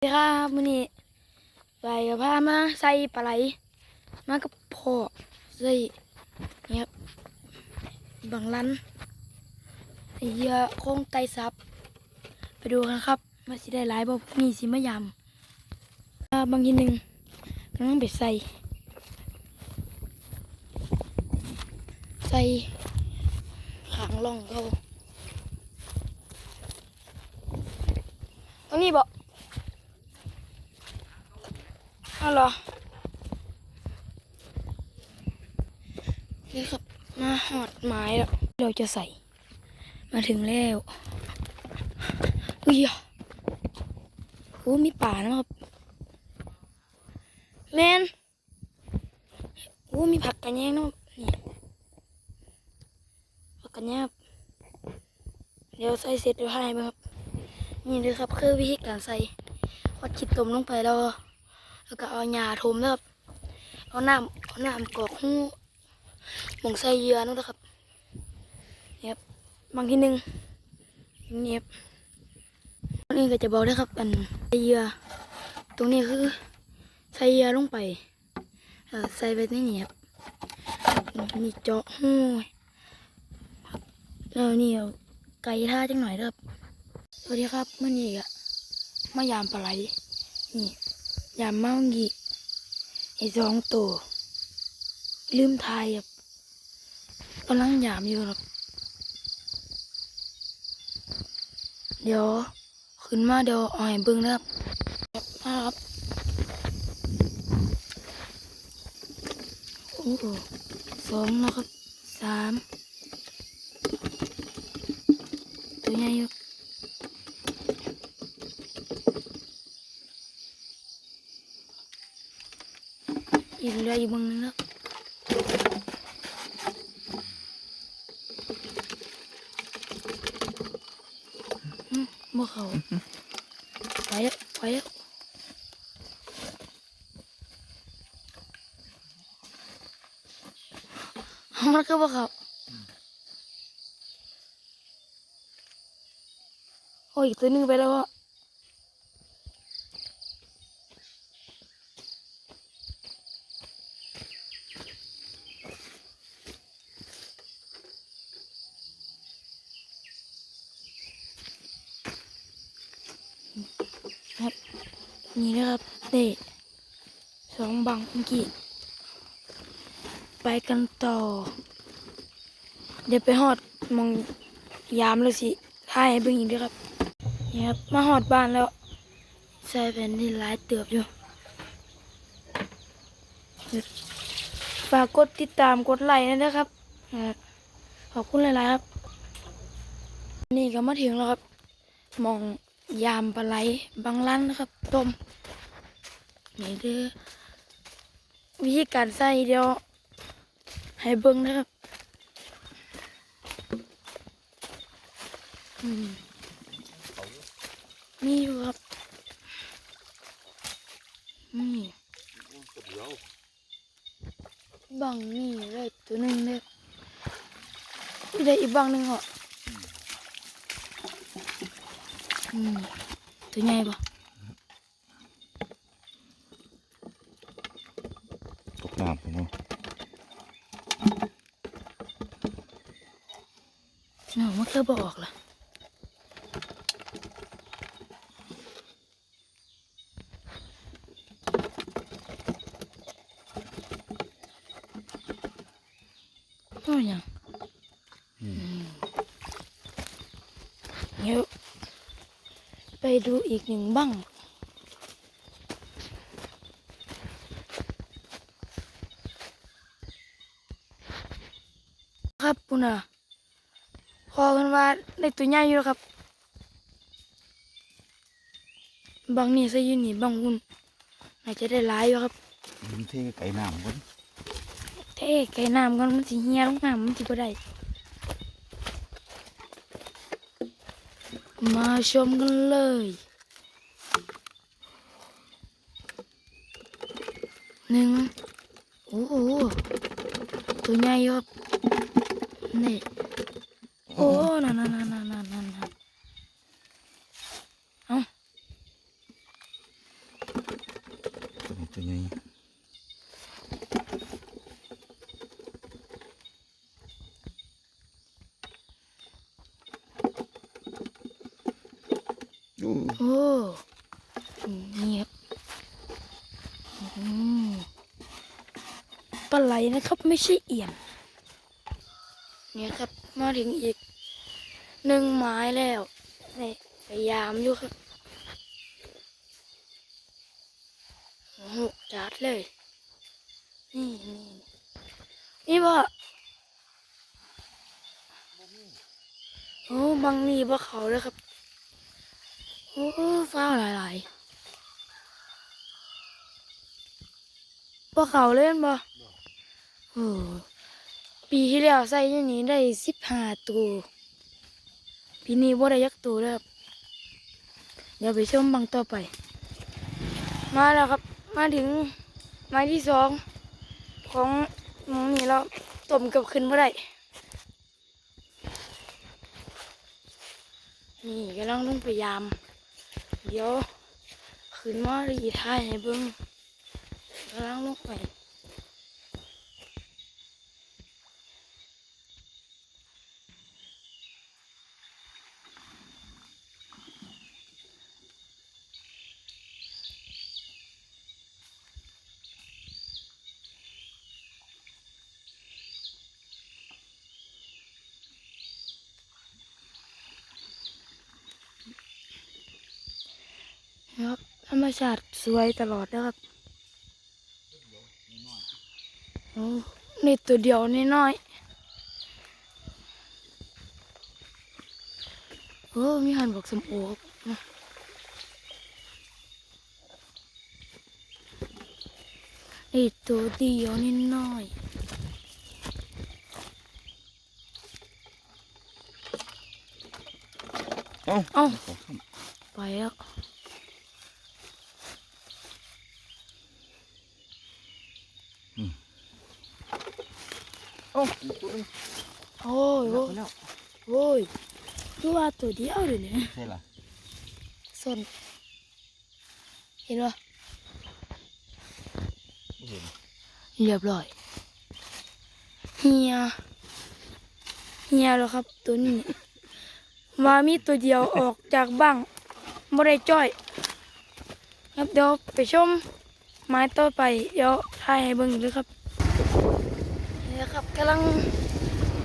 สวัสดีครับมื้อนี้ไปกับพามาใส่ปลาไหลมากับพ่อใส่เนี่ยบบางลันเยื่อโค้งไตซับ ไปดูกันครับว่าสิได้หลายบ่พรุ่งนี้สิมายำอ่าบางทีหนึ่งกำลังไปใส่ ใส่ขางล่องเขาตรงนี้บ่เอาเหรอนี่ครับ มาหอดไม้แล้ว เราจะใส่ มาถึงแล้วอุ้ยอะโอ้มีป่านะครับแมนโอ้มีผักกระแยงนะครับนี่ผักกระแยงเดี๋ยวใส่เสร็จเดี๋ยวให้ไหมครับ นี่เลยครับคือวิธีการใส่วัดคิดตมลงไปแล้ว แล้วก็เอาหญ้าถมนะครับเอาน้ำเอาน้ำกรอกหูหมองใส่เยื่อนั่นนะครับเนี่ยครับบางทีหนึ่งเนี่ครับอันนี้ก็จะบอกนะครับ อันใส่เยื่อตรงนี้คือใส่เยื่อลงไปใส่ไปนี่เนี่ครับนี่เจาะหูแล้วนี่เอาไก่ท่าจังหน่อยครับสวัสดีครับเมื่อนี้อะมายามปลาไหลนี่ ยามเมางีไอ้สองตัวลืมทายครับกำลังยามอยู่ครับเดี๋ยวขึ้นมาเดี๋ยวอาให้เบิ่งนะครับครับมาครับโอ้โหสองนะครับสามตัวใหญ่อยู่ อีกเรืออีกเบางนึงแล้วบ่เขาไปแล้วไปแล้วมันก็บ่เขาโอ้ยตัวนึงไปแล้วอะ ครับนี่นะครับเตะ สองบังเมื่อกี้ ไปกันต่อ เดี๋ยวไปหอดมองยามแล้วสิถ่ายให้เบิ่งอีกเด้วยครับ นี่ครับ มาหอดบ้านแล้ว ใส่แผ่นดินหลายเติบอยู่ ฝากกดติดตามกดไลค์ด้วยนะครับ ขอบคุณหลายๆครับ นี่ก็มาถึงแล้วครับ มองยามปลาไหลบางร้านนะครับต้มนี่คือ วิธีการใส่เดียว ให้เบิ้งนะครับมีอยู่ครับนี่บังนี่เลยตัวหนึ่งเลยมีได้อีกบังหนึ่งเหรออืมตัวใหญ่ปะ ตกน้ำผมว่า หนูมันเคยบอกล่ะตัวยังอืมเดี๋ยวไปดูอีกหนึ่งบ้างครับปุ่นอะพ อกันว่าได้ตัวใหญ่อยู่แล้วครับบางนี่ใส่อยืนนี่บางหุ่นอาจจะได้หลายอยู่ครับมันเทไก่น้ำคนเท่ไก่น้ำกันมันสิเฮียลงน้ำมันสิบ่ได้มาชมกันเลยหนึ่งโอ้โหตัวใหญ่อยู่ครับนี่ โอ้นั่นนั่นนั่นนั่นนั่นนั่นเอาตัวใหญ่โอ้โอ้นี่ครับอืมปลาไหลนะครับ ไม่ใช่เอี่ยมเนี่ยครับ มาถึงอีก หนึ่งไม้แล้วนี่พยายามอยู่ครับโอ้โหจัดเลย นี่นี่นี่บ่โอ้บางนี่บ่เขาเลยครับ โอ้ฟ้าหลายๆบ่เขาเล่นบ่โอ้ปีที่แล้วใส่ยี่นี้ได้สิบห้าตัว ปีนี้บ่ได้ยักตัวแล้วครับเดี๋ยวไปชมบังต่อไป มาแล้วครับ มาถึงไม้ที่สองของมองนี่แล้วต้มกับขึ้นบ่ได้นี่กำลังลงพยายาม เดี๋ยวขึ้นมาดีท้ายให้เบิ้งกำลังลงไปนะครับธรรม ชาติสวยตลอดนะครับโอ้นี่ตัวเดียวนี่น้อยโอ้มีหันบอกสมโอครับนี่ตัวเดียวนี่น้อยเอ้าเอ้าขอข้ามไปแล้ว อ้ตัวนึงโอ้ยโอ้ยไปแล้วโอ้ยดูว่าตัวเดียวเลยเนี่ยใช่ล่ะส้นเห็นปะไม่เห็นเรียบร้อยเฮียเฮียแล้วครับตัวนี้มามีตัวเดียวออกจากบ้างบ่ได้จ้อยครับเดี๋ยวไปชมไม้ต่อไปเดี๋ยวถ่ายให้เบิ่งเลยครับ ครับกำลัง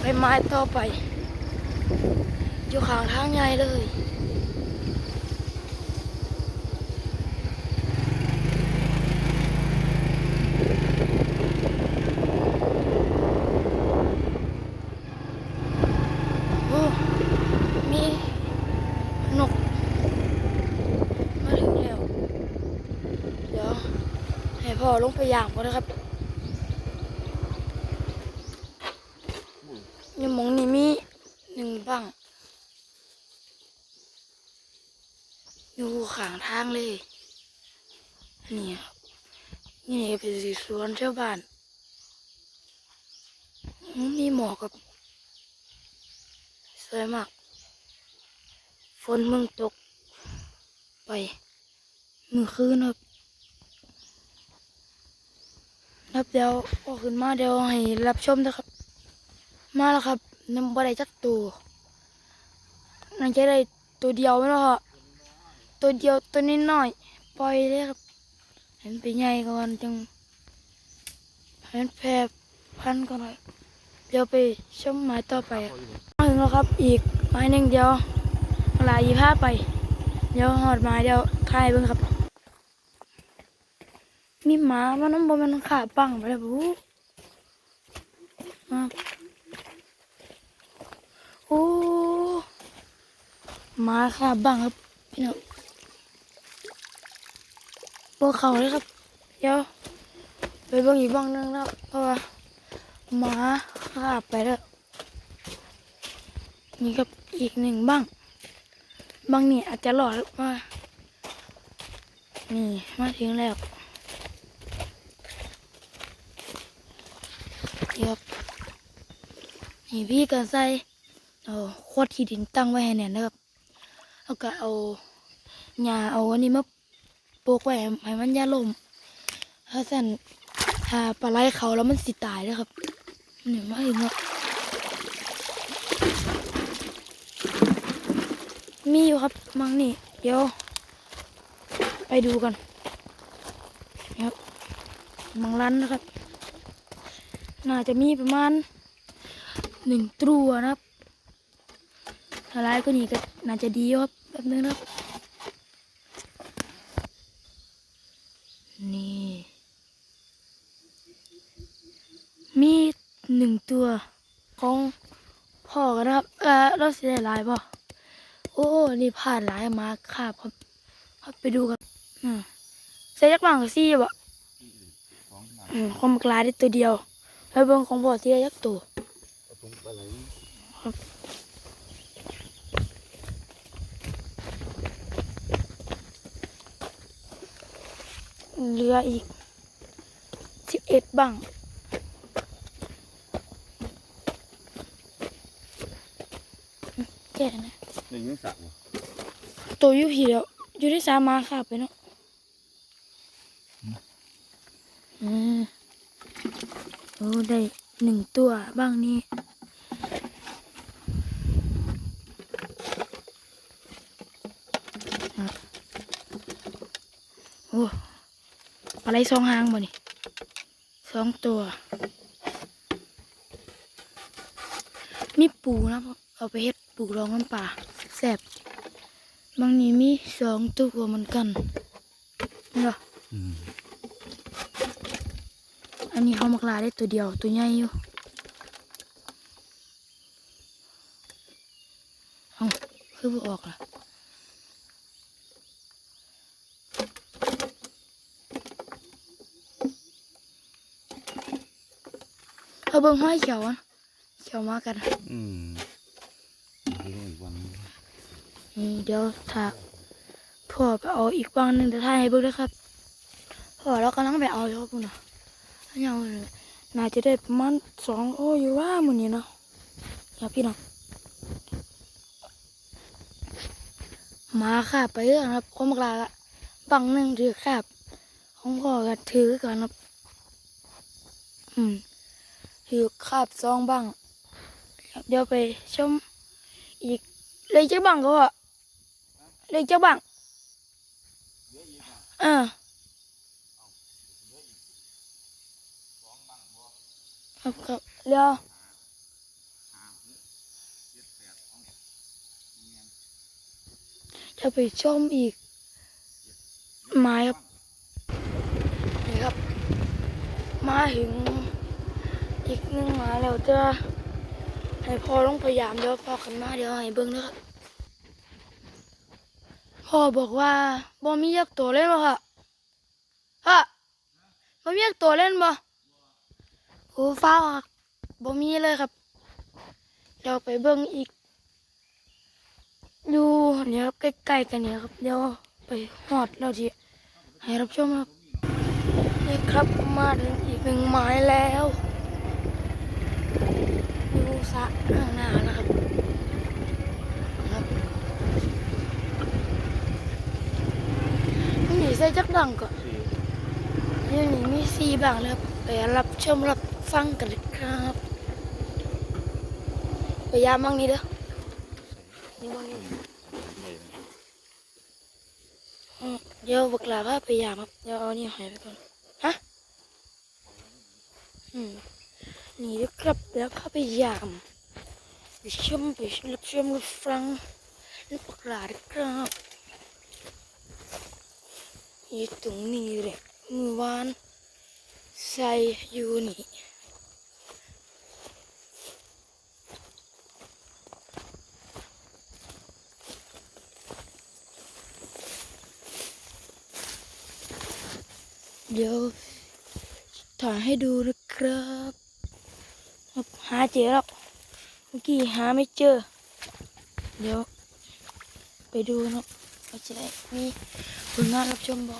ไปไม้ต่อไป อยู่ข้างทางใหญ่เลยมีนกมาถึงแล้วเดี๋ยวให้พ่อลงไปย่างก่อนนะครับ ยังมองนี่มีหนึ่งบังอยู่ข้างทางเลยนี่ครับนี่เป็นสีสวนชาวบ้านมีหมอกกับสวยมาก ฝนมึงตก ไปมือคืนครับรับเดี๋ยวพอขึ้นมาเดี๋ยวให้รับชมนะครับ มาแล้วครับน้ำบ่ได้จักตัวน่าจะได้ตัวเดียวไมเนาะตัวเดียวตัวนิดหน่อยปล่อยเลยครับ เห็นไปใหญ่ก่อนจังเห็นแพร่พันก่อนหน่อยเดี๋ยวไปชมหมายต่อไปมาถึงแล้วครับ อีกไม้หนึ่งเดียวหลายยี่ห้าไป เดี๋ยวหอดไม้เดี๋ยวทายเบิ่งครับ มีหมามันน้ำบมันขาปังไปแล้วบูมา อ้หมาขาบังครับพี่น้องบวเขาเลยครับเดี๋ยวไปบิ่งอีกบ้างนึงแล้วเพราะว่าหมาขาไปแล้วนี่กับอีกหนึ่งบ้างบางนี่อาจจะหลอดมานี่มาถึงแล้วนี่ครับนี่พี่กันใส่ เอาขวดที่ดินตั้งไว้ให้แน่นนะครับแล้วก็เอาหญ้าเอาอันนี้มาโปกไว้ให้มันอยาลมถ้าสั่นถ้าปลาไหลเขาแล้วมันสิตายนะครับเนี่ยมาเห็นเนาะมีอยู่ครับมังนี่ เดี๋ยว ไปดูกันนะครับมังลันนะครับ น่าจะมีประมาณหนึ่งตัวนะครับ ถ้าร้ายก็นี่ก็น่าจะดีครับแบบนึงนะครับ นี่ มีหนึ่งตัวของพ่อกันครับ เออเราเสียลายป่ะโอ้ นี่ผ่านลายมาครับครับครับไปดูกันอ่าใส่ยักษ์บางกับซี่บ่อืมความกลายได้ตัวเดียวแล้วเบิ่งของพ่อเสียยักษ์ตัวเอาถุงปลาไหล เหลืออีกสิบเอ็ดบังอืมแก่นะนี่ยังสระบ่ตัวอยู่ผีแล้วอยู่ที่สามมาค่ะไปเนาะอืมโอ้ได้หนึ่งตัวบ้างนี่ครับโอ้ ลาไหลสองหางบ่นี่สองตัว มีปูนะเอาไปเฮ็ดปูรองน้ำปลาแซ่บบางนี้มีสองตัวเหมือนกันเหรออันนี้เขามักลาได้ตัวเดียวตัวใหญ่อยู่เอาคือบ่ออกล่ะ เอาเบิ่งห้อยเขียวอะเขียวมากันอืมเอาลงอีกวันหนึ่งนี่เดี๋ยวถ้าพ่อไปเอาอีกวางหนึ่งเดี๋ยวถ่ายให้เบิ่งด้วยครับพ่อเรากำลังไปเอาอยู่ครับพุ่นน่ะอันยังเลยน่าจะได้ประมาณสองโลอยู่ว่ามื้อนี้เนาะอย่าพี่น้องมาค่ะไปเรื่องครับข้อมกลาละบังหนึ่งถือครับของพ่อก็ถือกันครับอืม ถือคาบซองบังเดี๋ยวไปชมอีกเลยจักบังก็เลยจักบังเออครับครับเดี๋ยวจะไปชมอีก ไม้ครับนี่ครับ มาถึง อีกหนึ่งหมาแล้วจะให้พ่อลงพยายามเดี๋ยวพ่อกันมาเดี๋ยวให้เบิ้งนะครับพ่อบอกว่าบ่มียักตัวเล่นบ่ค่ะฮะบ่มียักตัวเล่นบ่โอ้ฟ้าครับบ่มีเลยครับเดี๋ยวไปเบิ้งอีกอยู่เนี่ยใกล้ๆกันเนี่ยครับเดี๋ยวไปหอดแล้วทีให้รับชมครับนี่ครับมาถึงอีกหนึ่งหมายแล้ว สระข้างหน้านะครับครับหนีใส่จักดังก่อนสี่นี่นี่มีสีบางแล้วไปรับชมรับฟังกันเลยครับพยายามมั่งนี้เด้อนี่มั่งนี้เดี๋ยวบกลาว่าพยายามครับเดี๋ยวเอานี่หายไปก่อนฮะอืม นี่เด้อครับแล้วเข้าไปยามไปชมไปรับชมรับฟังนี่ปกหลาดครับอยู่ตรงนี้เลยมือวานใส่อยู่นี่เดี๋ยวถ่ายให้ดูนะครับ หาเจอแล้วเมื่อกี้หาไม่เจอ เดี๋ยว ไปดูนะครับว่าจะได้มีผลงานรับชมบอ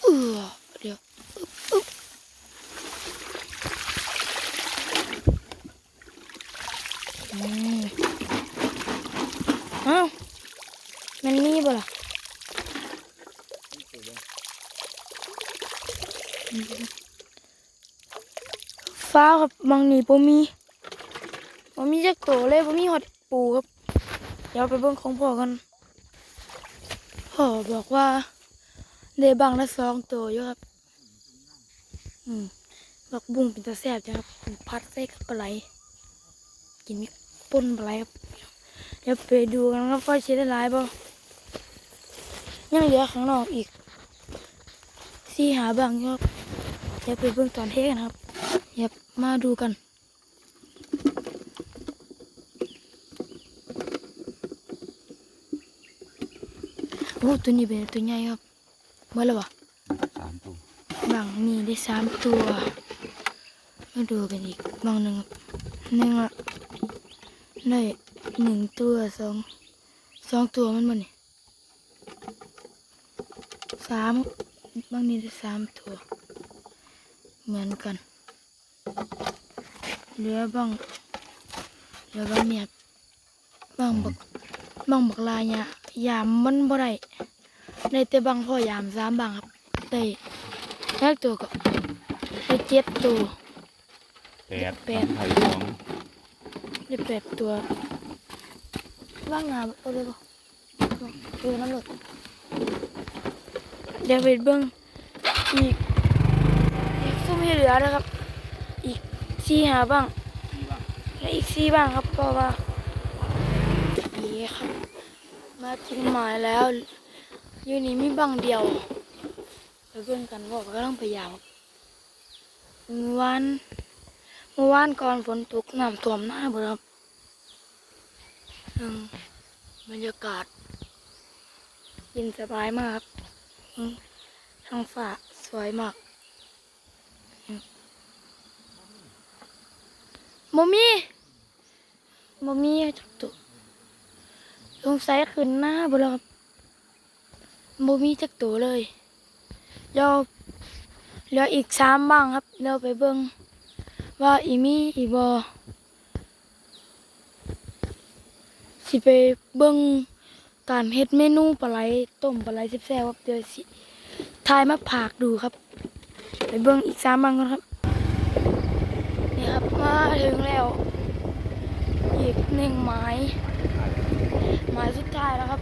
เออเดี๋ยวอืมเอ้ามันมีบ่ล่ะ ฟ้าครับบางนี่บ่มีบ่มีจักโตเลยบ่มีหอดปูครับ เดี๋ยวไปเบิ่งของพ่อกันพ่อบอกว่าได้บางละสองตัวอยู่ครับ อืมบักบุ้งเป็นตาแซ่บจังครับพัดใส่กับปลาไหลกินป่นปลาไหลครับ เดี๋ยวไปดูกันครับว่าใช้ได้หลายบ่ยังเหลือข้างนอกอีกสี่หาบางครับเดี๋ยวไปเบิ่งตอนเทกันครับเดี๋ยว มาดูกัน โอ้ตัวนี้เป็นตัวใหญ่ครับเมื่อไรวะสามตัวบางนี่ได้สามตัว มาดูกันอีกบางหนึ่งครับหนึ่งอะได้หนึ่งตัวสองสองตัวมันมันนี่สามบางนี่ได้สามตัว เหมือนกัน เหลือบางเหลือบางเนี่ยบางบักบางบักลายเนี่ยยามมันบ่ได้ได้แต่บางพ่อยามสามบางครับได้แรกตัวก็ได้เจ็ดตัวแปดแปดไข่สองได้แปดตัวว่างงานเอาเลยก็ดูน้ำหลดเดี๋ยวไปเบิ้งอีกอีกซุ้มให้เหลือนะครับอีก สี่หาบ้างและอีกสี่บ้างครับเพราะว่านี่ครับ มาถึงหมายแล้วยูนี่มีบังเดียวไปเบิ่งกันว่าก็ต้องพยายามเมื่อวานเมื่อวานก่อนฝนตกน้ำท่วมหน้าเบิดครับบรรยากาศเย็นสบายมากครับท้องฟ้าสวยมากอืม โมมี่โมมี่จักตัวสงสัยขึ้นหน้าบิดแล้วครับโมมี่จักตัวเลยแล้วเหลืออีกสามบ้างครับเราไปเบิ่งว่าอีมีอีบอสิไปเบิ่งการเฮ็ดเมนูปลาไหลต้มปลาไหลแซ่บๆครับเดี๋ยวสิทายมาผากดูครับ ไปเบิ่งอีกสามบ้างก่อนครับ นี่ครับมาถึงแล้ว อีกหนึ่งไม้ไม้สุดท้ายแล้วครับ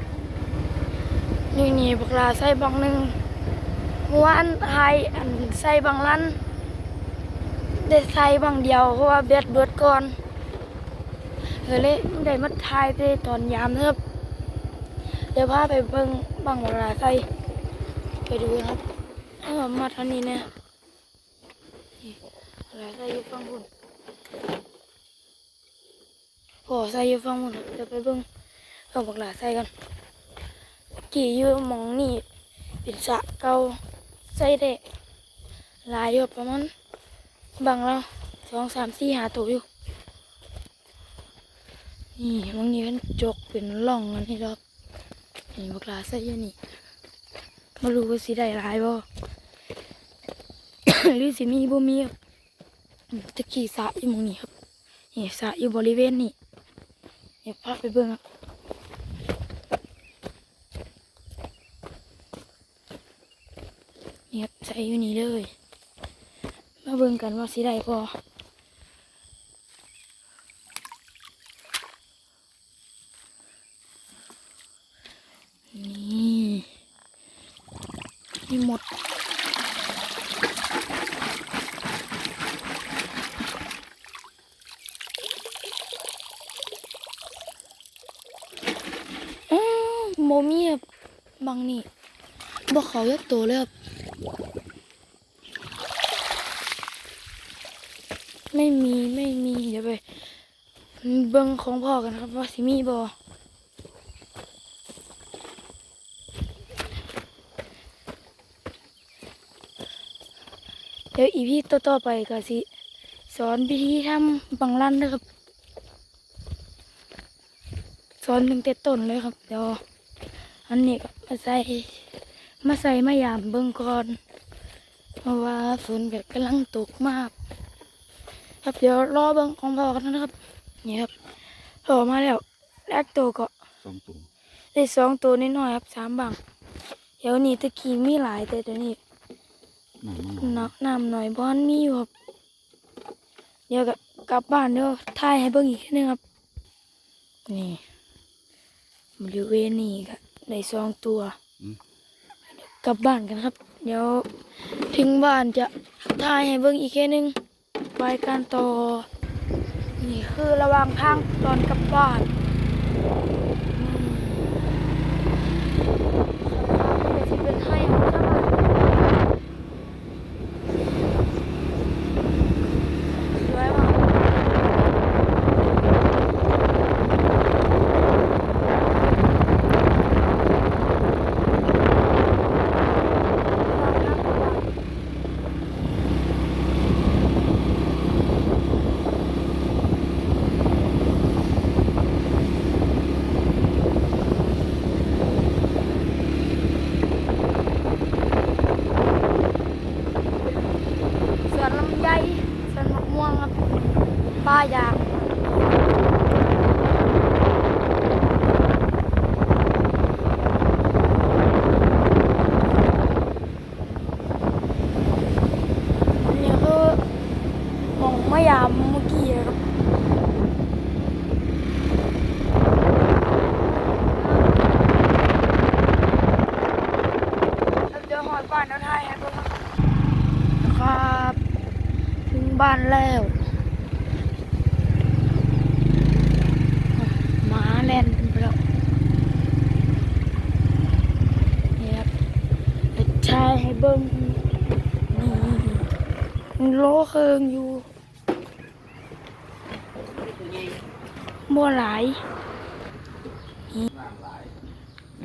นี่นี่บักลาใส่บังหนึ่งเมื่อวานไทยอันใส่บางลันได้ใส่บางเดียวเพราะว่าเบ็ดเบิดก่อนเลยได้มาทายไปตอนยามนะครับเดี๋ยวพาไปเบิ่งบางเวลาใส่ไปดูครับเอามาเท่านี้เนี่ย เวลาใส่ยูฟังพุ่นโอ้ใส่ยูฟังพุ่นเดี๋ยวไปเบิ่งเอาบักหลาใส่กันกี่ยูมองนี่เป็นสะเก่าใส่ได้หลายอยู่ประมาณบางเราสองสามสี่หาตัวอยู่นี่บางนี้เป็นจกเป็นร่องอันนี้รับนี่บักลาใส่ยู่นี่มารู้ว่าสิได้หลายบ่หรือสิมีบ่มี ครับอืมตะกี้สระอยู่มองนี้ครับนี่สระอยู่บริเวณนี้เดี๋ยวพาไปเบิ่งครับนี่ครับใส่อยู่นี่เลย มาเบิ่งกันว่าสิได้พอนี่นี่หมด อืมโมมีครับ บางนี่บอกเขายักตัวเลยครับไม่มีไม่มีเดี๋ยวไปเบิ่งของพ่อกันครับว่าสิมีบ่เดี๋ยวอีพี่ต่อๆไปก็สิ สอนวิธีทำบังลันนะครับ สอนตั้งแต่ต้นเลยครับ เดี๋ยว อันนี้ก็มาใส่มาใส่มายามเบิ่งก่อนเพราะว่าฝนก็กำลังตกมาก ครับเดี๋ยวรอเบิ่งของพ่อกันนะครับ นี่ครับพ่อมาแล้วแรกตัวก็สองตัวได้สองตัวนิดหน่อยๆครับสามบังเดี๋ยวนี้ตะกี้มีหลายแต่เดี๋ยวนี้หนังมันน้ำน้ำหน่อยบ้านมีอยู่ครับเดี๋ยวก็กลับบ้านเดี๋ยวถ่ายให้เบิ่งอีกทีหนึงครับ นี่บริเวณนี้ก็ ได้สองตัวกลับบ้านกันครับ เดี๋ยวถึงบ้านจะถ่ายให้เบิ่งอีกแค่นึงไปกันต่อ นี่คือระหว่างทางตอนกลับบ้านนี่สภาพก็จะเป็นให้ของเจ้าบ้านสวยมากระหว่างทางกลับบ้าน สวนลำไยสวนมะม่วงครับป้ายางอันนี้คือหมองมะยามเมื่อกี้ครับแล้วเดี๋ยวหอยบ้านแล้วถ่ายให้เบิ่งครับ นะครับ ถึงบ้าน แล้วหมาแล่นไปแล้วนี่ครับเด็กชายให้เบิ้งนี่โลเคิงอยู่บัวหลาย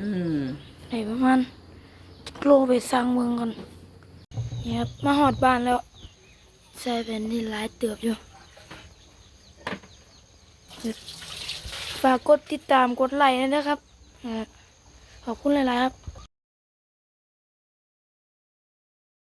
อืมไหนประมาณโลไปสั่งเมืองก่อนนี่ครับมาหอดบ้านแล้ว ใส่แผ่นนี้หลายเติบอยู่ฝากกดติดตามกดไลค์นะครับ ขอบคุณหลายๆครับ